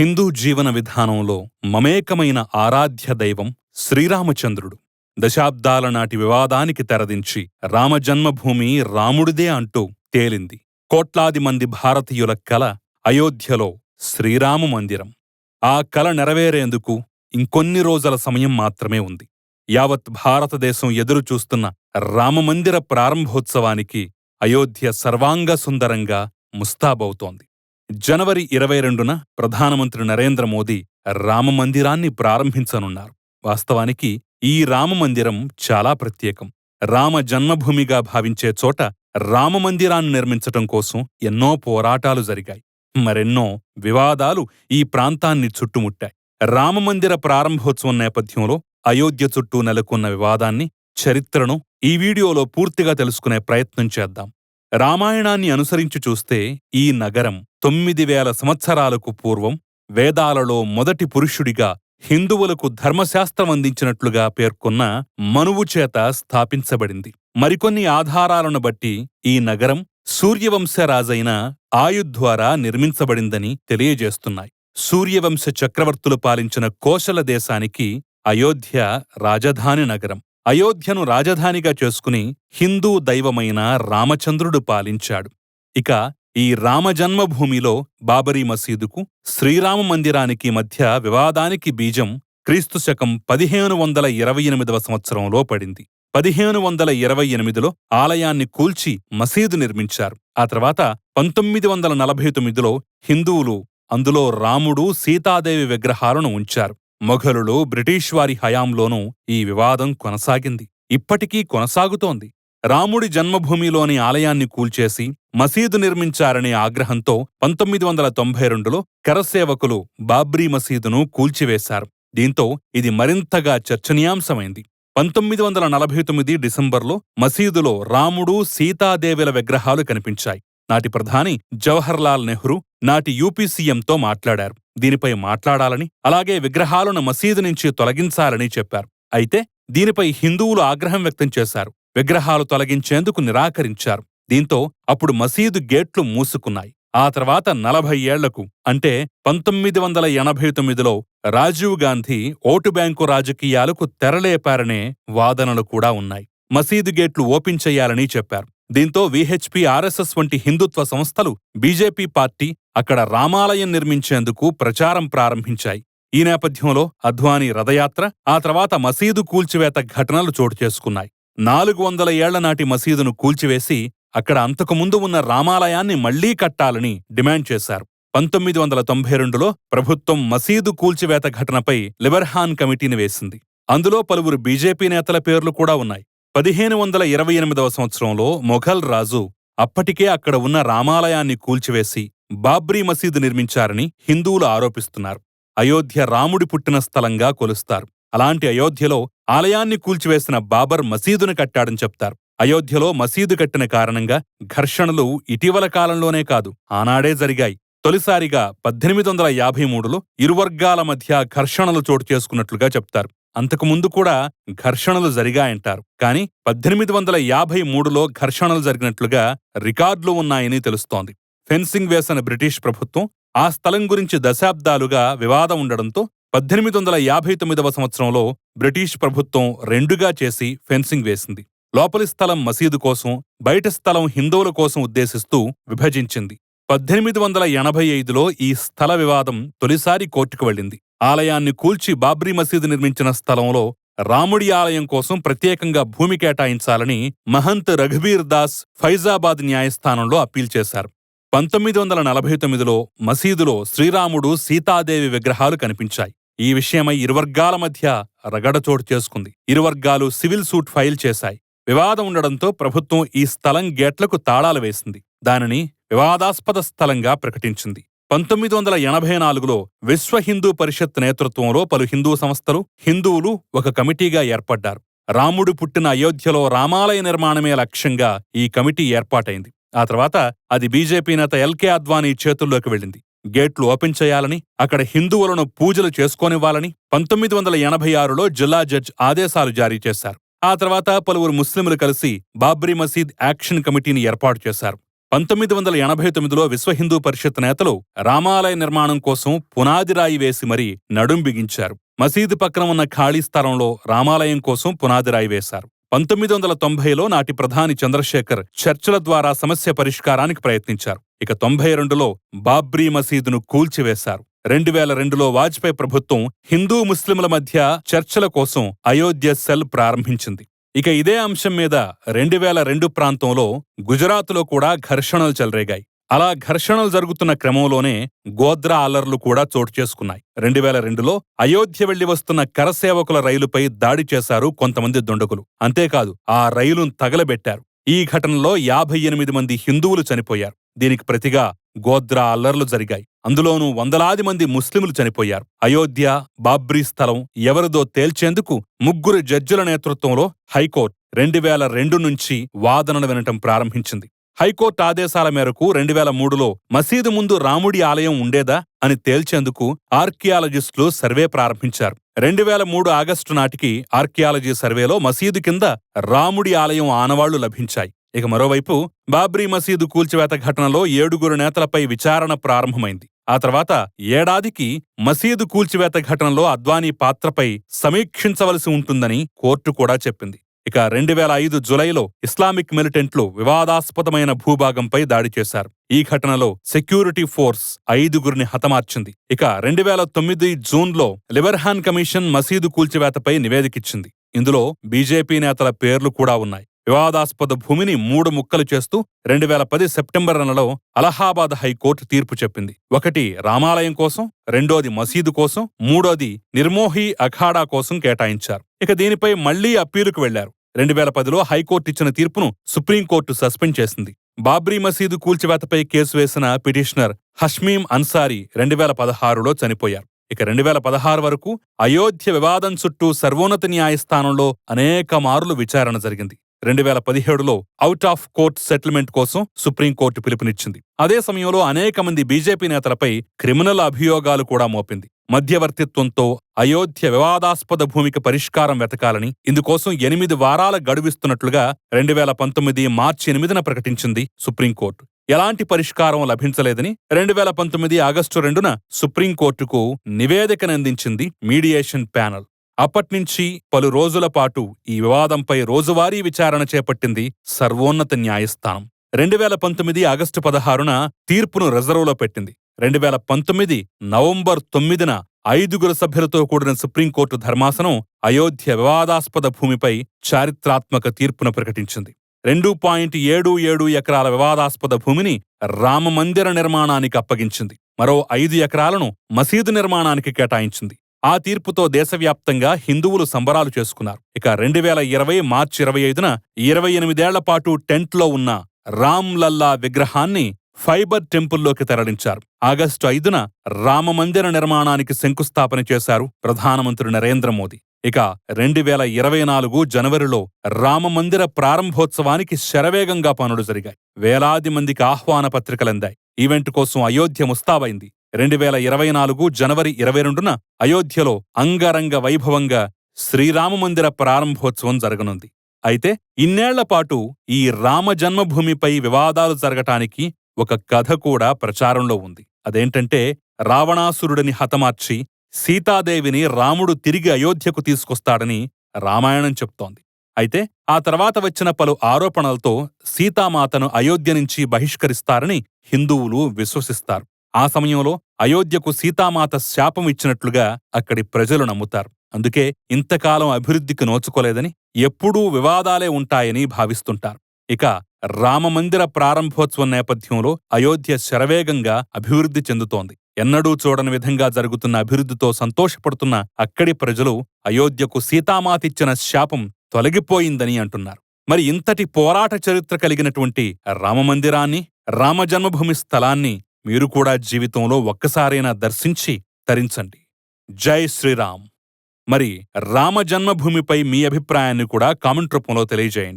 హిందూ జీవన విధానంలో మమేకమైన ఆరాధ్య దైవం శ్రీరామచంద్రుడు. దశాబ్దాల నాటి వివాదానికి తెరదించి రామజన్మభూమి రాముడిదే అంటూ తేలింది. కోట్లాది మంది భారతీయుల కల అయోధ్యలో శ్రీరామ మందిరం. ఆ కల నెరవేరేందుకు ఇంకొన్ని రోజుల సమయం మాత్రమే ఉంది. యావత్ భారతదేశం ఎదురుచూస్తున్న రామమందిర ప్రారంభోత్సవానికి అయోధ్య సర్వాంగ సుందరంగా ముస్తాబవుతోంది. జనవరి ఇరవై రెండున ప్రధానమంత్రి నరేంద్ర మోదీ రామమందిరాన్ని ప్రారంభించనున్నారు. వాస్తవానికి ఈ రామమందిరం చాలా ప్రత్యేకం. రామ జన్మభూమిగా భావించే చోట రామమందిరాన్ని నిర్మించటం కోసం ఎన్నో పోరాటాలు జరిగాయి. మరెన్నో వివాదాలు ఈ ప్రాంతాన్ని చుట్టుముట్టాయి. రామమందిర ప్రారంభోత్సవం నేపథ్యంలో అయోధ్య చుట్టూ నెలకొన్న వివాదాన్ని చరిత్రను ఈ వీడియోలో పూర్తిగా తెలుసుకునే ప్రయత్నం చేద్దాం. రామాయణాన్ని అనుసరించి చూస్తే ఈ నగరం తొమ్మిది వేల సంవత్సరాలకు పూర్వం వేదాలలో మొదటి పురుషుడిగా హిందువులకు ధర్మశాస్త్రం అందించినట్లుగా పేర్కొన్న మనువు చేత స్థాపించబడింది. మరికొన్ని ఆధారాలను బట్టి ఈ నగరం సూర్యవంశరాజైన ఆయుధ్ ద్వారా నిర్మించబడిందని తెలియజేస్తున్నాయి. సూర్యవంశ చక్రవర్తులు పాలించిన కోశల దేశానికి అయోధ్య రాజధాని నగరం. అయోధ్యను రాజధానిగా చేసుకుని హిందూ దైవమైన రామచంద్రుడు పాలించాడు. ఇక ఈ రామజన్మభూమిలో బాబరీ మసీదుకు శ్రీరామ మందిరానికి మధ్య వివాదానికి బీజం క్రీస్తు శకం పదిహేను వందల ఇరవై ఎనిమిదవ సంవత్సరంలో పడింది. పదిహేను వందల ఇరవై ఎనిమిదిలో ఆలయాన్ని కూల్చి మసీదు నిర్మించారు. ఆ తర్వాత పంతొమ్మిది వందల నలభై తొమ్మిదిలో హిందువులు అందులో రాముడు సీతాదేవి విగ్రహాలను ఉంచారు. మొఘలులు బ్రిటిష్ వారి హయాంలోనూ ఈ వివాదం కొనసాగింది. ఇప్పటికీ కొనసాగుతోంది. రాముడి జన్మభూమిలోని ఆలయాన్ని కూల్చేసి మసీదు నిర్మించారనే ఆగ్రహంతో పంతొమ్మిది వందల తొంభై రెండులో కరసేవకులు బాబ్రీ మసీదును కూల్చివేశారు. దీంతో ఇది మరింతగా చర్చనీయాంశమైంది. పంతొమ్మిది వందల నలభై తొమ్మిది డిసెంబర్లో మసీదులో రాముడు సీతాదేవిల విగ్రహాలు కనిపించాయి. నాటి ప్రధాని జవహర్లాల్ నెహ్రూ నాటి యూపీ సీఎంతో మాట్లాడారు. దీనిపై మాట్లాడాలని అలాగే విగ్రహాలను మసీదు నుంచి తొలగించాలని చెప్పారు. అయితే దీనిపై హిందువులు ఆగ్రహం వ్యక్తం చేశారు. విగ్రహాలు తొలగించేందుకు నిరాకరించారు. దీంతో అప్పుడు మసీదు గేట్లు మూసుకున్నాయి. ఆ తర్వాత నలభై ఏళ్ళకు అంటే పంతొమ్మిది వందల ఎనభై తొమ్మిదిలో రాజీవ్ గాంధీ ఓటు బ్యాంకు రాజకీయాలకు తెరలేపారనే వాదనలు కూడా ఉన్నాయి. మసీదు గేట్లు ఓపెన్ చేయాలని చెప్పారు. దీంతో విహెచ్పి ఆర్ఎస్ఎస్ వంటి హిందుత్వ సంస్థలు బీజేపీ పార్టీ అక్కడ రామాలయం నిర్మించేందుకు ప్రచారం ప్రారంభించాయి. ఈ నేపథ్యంలో అద్వానీ రథయాత్ర ఆ తర్వాత మసీదు కూల్చివేత ఘటనలు చోటు చేసుకున్నాయి. నాలుగు వందల ఏళ్ళ నాటి మసీదును కూల్చివేసి అక్కడ అంతకుముందు ఉన్న రామాలయాన్ని మళ్ళీ కట్టాలని డిమాండ్ చేశారు. పంతొమ్మిది వందల తొంభై రెండులో ప్రభుత్వం మసీదు కూల్చివేత ఘటనపై లిబర్హాన్ కమిటీని వేసింది. అందులో పలువురు బీజేపీ నేతల పేర్లు కూడా ఉన్నాయి. పదిహేను వందల ఇరవై ఎనిమిదవ సంవత్సరంలో మొఘల్ రాజు అప్పటికే అక్కడ ఉన్న రామాలయాన్ని కూల్చివేసి బాబ్రీ మసీదు నిర్మించారని హిందువులు ఆరోపిస్తున్నారు. అయోధ్య రాముడి పుట్టిన స్థలంగా కొలుస్తారు. అలాంటి అయోధ్యలో ఆలయాన్ని కూల్చివేసిన బాబర్ మసీదును కట్టాడని చెప్తారు. అయోధ్యలో మసీదు కట్టిన కారణంగా ఘర్షణలు ఇటీవల కాలంలోనే కాదు ఆనాడే జరిగాయి. తొలిసారిగా పద్దెనిమిది వందల యాభై మూడులో ఇరువర్గాల మధ్య ఘర్షణలు చోటు చేసుకున్నట్లుగా చెప్తారు. అంతకుముందు కూడా ఘర్షణలు జరిగాయంటారు. కాని పద్దెనిమిది వందల యాభై మూడులో ఘర్షణలు జరిగినట్లుగా రికార్డులు ఉన్నాయని తెలుస్తోంది. ఫెన్సింగ్ వేసిన బ్రిటిష్ ప్రభుత్వం ఆ స్థలం గురించి దశాబ్దాలుగా వివాదం ఉండడంతో పద్దెనిమిది వందల యాభై తొమ్మిదవ సంవత్సరంలో బ్రిటిష్ ప్రభుత్వం రెండుగా చేసి ఫెన్సింగ్ వేసింది. లోపలి స్థలం మసీదు కోసం బయట స్థలం హిందువుల కోసం ఉద్దేశిస్తూ విభజించింది. పద్దెనిమిది వందల ఎనభై ఐదులో ఈ స్థల వివాదం తొలిసారి కోర్టుకు వెళ్ళింది. ఆలయాన్ని కూల్చి బాబ్రీ మసీదు నిర్మించిన స్థలంలో రాముడి ఆలయం కోసం ప్రత్యేకంగా భూమి కేటాయించాలని మహంత్ రఘుబీర్ దాస్ ఫైజాబాద్ న్యాయస్థానంలో అప్పీల్ చేశారు. పంతొమ్మిది వందల నలభై తొమ్మిదిలో మసీదులో శ్రీరాముడు సీతాదేవి విగ్రహాలు కనిపించాయి. ఈ విషయమై ఇరువర్గాల మధ్య రగడ చోటు చేసుకుంది. ఇరువర్గాలు సివిల్ సూట్ ఫైల్ చేశాయి. వివాదం ఉండడంతో ప్రభుత్వం ఈ స్థలం గేట్లకు తాళాలు వేసింది. దానిని వివాదాస్పద స్థలంగా ప్రకటించింది. పంతొమ్మిది వందల ఎనభై నాలుగులో విశ్వ హిందూ పరిషత్ నేతృత్వంలో పలు హిందూ సంస్థలు హిందువులు ఒక కమిటీగా ఏర్పడ్డారు. రాముడు పుట్టిన అయోధ్యలో రామాలయ నిర్మాణమే లక్ష్యంగా ఈ కమిటీ ఏర్పాటైంది. ఆ తర్వాత అది బీజేపీ నేత ఎల్కే అద్వానీ చేతుల్లోకి వెళ్ళింది. గేట్లు ఓపెన్ చేయాలని అక్కడ హిందువులను పూజలు చేసుకోనివ్వాలని పంతొమ్మిది వందల ఎనభై ఆరులో జిల్లా జడ్జ్ ఆదేశాలు జారీ చేశారు. ఆ తర్వాత పలువురు ముస్లింలు కలిసి బాబ్రీ మసీద్ యాక్షన్ కమిటీని ఏర్పాటు చేశారు. పంతొమ్మిది వందల ఎనభై తొమ్మిదిలో విశ్వ హిందూ పరిషత్ నేతలు రామాలయ నిర్మాణం కోసం పునాది రాయి వేసి మరీ నడుం బిగించారు. మసీదు పక్కన ఉన్న ఖాళీ స్థలంలో రామాలయం కోసం పునాది రాయి వేశారు. పంతొమ్మిది వందల తొంభైలో నాటి ప్రధాని చంద్రశేఖర్ చర్చల ద్వారా సమస్య పరిష్కారానికి ప్రయత్నించారు. ఇక తొంభై రెండులో బాబ్రీ మసీదును కూల్చివేశారు. రెండు వేల రెండులో వాజ్పేయి ప్రభుత్వం హిందూ ముస్లింల మధ్య చర్చల కోసం అయోధ్య సెల్ ప్రారంభించింది. ఇక ఇదే అంశం మీద రెండు వేల రెండు ప్రాంతంలో గుజరాత్లో కూడా ఘర్షణలు చెలరేగాయి. అలా ఘర్షణలు జరుగుతున్న క్రమంలోనే గోద్రా అల్లర్లు కూడా చోటు చేసుకున్నాయి. రెండు వేల రెండులో అయోధ్య వెళ్ళి వస్తున్న కరసేవకుల రైలుపై దాడి చేశారు కొంతమంది దుండగులు. అంతేకాదు ఆ రైలును తగలబెట్టారు. ఈ ఘటనలో యాభై ఎనిమిది మంది హిందువులు చనిపోయారు. దీనికి ప్రతిగా గోద్రా అల్లర్లు జరిగాయి. అందులోనూ వందలాది మంది ముస్లింలు చనిపోయారు. అయోధ్య బాబ్రీ స్థలం ఎవరిదో తేల్చేందుకు ముగ్గురు జడ్జిల నేతృత్వంలో హైకోర్టు రెండు వేల రెండు నుంచి వాదనలు వినటం ప్రారంభించింది. హైకోర్టు ఆదేశాల మేరకు రెండు వేల మూడులో మసీదు ముందు రాముడి ఆలయం ఉండేదా అని తేల్చేందుకు ఆర్కియాలజిస్టులు సర్వే ప్రారంభించారు. రెండు వేల మూడు ఆగస్టు నాటికి ఆర్కియాలజీ సర్వేలో మసీదు కింద రాముడి ఆలయం ఆనవాళ్ళు లభించాయి. ఇక మరోవైపు బాబ్రీ మసీదు కూల్చివేత ఘటనలో ఏడుగురు నేతలపై విచారణ ప్రారంభమైంది. ఆ తర్వాత ఏడాదికి మసీదు కూల్చివేత ఘటనలో అద్వానీ పాత్రపై సమీక్షించవలసి ఉంటుందని కోర్టు కూడా చెప్పింది. ఇక రెండు వేల ఐదు జులైలో ఇస్లామిక్ మిలిటెంట్లు వివాదాస్పదమైన భూభాగంపై దాడి చేశారు. ఈ ఘటనలో సెక్యూరిటీ ఫోర్స్ ఐదుగురిని హతమార్చింది. ఇక రెండు వేల తొమ్మిది జూన్లో లిబర్హాన్ కమిషన్ మసీదు కూల్చివేతపై నివేదికిచ్చింది ఇందులో బీజేపీ నేతల పేర్లు కూడా ఉన్నాయి. వివాదాస్పద భూమిని మూడు ముక్కలు చేస్తూ రెండు వేల పది సెప్టెంబర్ నెలలో అలహాబాద్ హైకోర్టు తీర్పు చెప్పింది. ఒకటి రామాలయం కోసం రెండోది మసీదు కోసం మూడోది నిర్మోహి అఖాడా కోసం కేటాయించారు. ఇక దీనిపై మళ్ళీ అప్పీలుకు వెళ్ళారు. రెండు వేల పదిలో హైకోర్టు ఇచ్చిన తీర్పును సుప్రీంకోర్టు సస్పెండ్ చేసింది. బాబ్రీ మసీదు కూల్చివేతపై కేసు వేసిన పిటిషనర్ హష్మీం అన్సారీ రెండు వేల పదహారులో చనిపోయారు. ఇక రెండు వేల పదహారు వరకు అయోధ్య వివాదం చుట్టూ సర్వోన్నత న్యాయస్థానంలో అనేక మారులు విచారణ జరిగింది. రెండు వేల పదిహేడులో అవుట్ ఆఫ్ కోర్ట్ సెటిల్మెంట్ కోసం సుప్రీంకోర్టు పిలుపునిచ్చింది. అదే సమయంలో అనేక మంది బీజేపీ నేతలపై క్రిమినల్ అభియోగాలు కూడా మోపింది. మధ్యవర్తిత్వంతో అయోధ్య వివాదాస్పద భూమికి పరిష్కారం వెతకాలని ఇందుకోసం ఎనిమిది వారాల గడువిస్తున్నట్లుగా రెండు వేల పంతొమ్మిది మార్చి ఎనిమిదిన ప్రకటించింది సుప్రీంకోర్టు ఎలాంటి పరిష్కారం లభించలేదని రెండు వేల పంతొమ్మిది ఆగస్టు రెండున సుప్రీంకోర్టుకు నివేదికనందించింది మీడియేషన్ ప్యానల్. అప్పట్నుంచి పలు రోజుల పాటు ఈ వివాదంపై రోజువారీ విచారణ చేపట్టింది సర్వోన్నత న్యాయస్థానం. రెండు వేల పంతొమ్మిది ఆగస్టు పదహారున తీర్పును రిజర్వ్లో పెట్టింది. రెండు వేల పంతొమ్మిది నవంబర్ తొమ్మిదిన ఐదుగురు సభ్యులతో కూడిన సుప్రీంకోర్టు ధర్మాసనం అయోధ్య వివాదాస్పద భూమిపై చారిత్రాత్మక తీర్పును ప్రకటించింది. రెండు పాయింట్ ఏడు ఏడు ఎకరాల వివాదాస్పద భూమిని రామమందిర నిర్మాణానికి అప్పగించింది. మరో ఐదు ఎకరాలను మసీదు నిర్మాణానికి కేటాయించింది. ఆ తీర్పుతో దేశవ్యాప్తంగా హిందువులు సంబరాలు చేసుకున్నారు. ఇక రెండు వేల ఇరవై మార్చి ఇరవై ఐదున ఇరవై ఎనిమిదేళ్ళ పాటు టెంట్లో ఉన్న రామ్ లల్లా విగ్రహాన్ని ఫైబర్ టెంపుల్లోకి తరలించారు. ఆగస్టు ఐదున రామమందిర నిర్మాణానికి శంకుస్థాపన చేశారు ప్రధానమంత్రి నరేంద్ర మోదీ. ఇక రెండు వేల ఇరవై నాలుగు జనవరిలో రామమందిర ప్రారంభోత్సవానికి శరవేగంగా పనులు జరిగాయి. వేలాది మందికి ఆహ్వాన పత్రికలందాయి. ఈవెంట్ కోసం అయోధ్య ముస్తాబైంది. రెండు వేల ఇరవై నాలుగు జనవరి ఇరవై రెండున అయోధ్యలో అంగరంగ వైభవంగా శ్రీరామమందిర ప్రారంభోత్సవం జరగనుంది. అయితే ఇన్నేళ్ళ పాటు ఈ రామ జన్మభూమిపై వివాదాలు జరగటానికి ఒక కథ కూడా ప్రచారంలో ఉంది. అదేంటంటే రావణాసురుడిని హతమార్చి సీతాదేవిని రాముడు తిరిగి అయోధ్యకు తీసుకొస్తాడని రామాయణం చెప్తోంది. అయితే ఆ తర్వాత వచ్చిన పలు ఆరోపణలతో సీతామాతను అయోధ్య నుంచి బహిష్కరిస్తారని హిందువులు విశ్వసిస్తారు. ఆ సమయంలో అయోధ్యకు సీతామాత శాపం ఇచ్చినట్లుగా అక్కడి ప్రజలు నమ్ముతారు. అందుకే ఇంతకాలం అభివృద్ధికి నోచుకోలేదని ఎప్పుడూ వివాదాలే ఉంటాయని భావిస్తుంటారు. ఇక రామమందిర ప్రారంభోత్సవం నేపథ్యంలో అయోధ్య శరవేగంగా అభివృద్ధి చెందుతోంది. ఎన్నడూ చూడని విధంగా జరుగుతున్న అభివృద్ధితో సంతోషపడుతున్న అక్కడి ప్రజలు అయోధ్యకు సీతామాతిచ్చిన శాపం తొలగిపోయిందని అంటున్నారు. మరి ఇంతటి పోరాట చరిత్ర కలిగినటువంటి రామమందిరాన్ని రామజన్మభూమి స్థలాన్ని మీరు కూడా జీవితంలో ఒక్కసారైనా దర్శించి తరించండి. జై శ్రీరామ్. మరి రామ జన్మభూమిపై మీ అభిప్రాయాన్ని కూడా కామెంట్ రూపంలో తెలియజేయండి.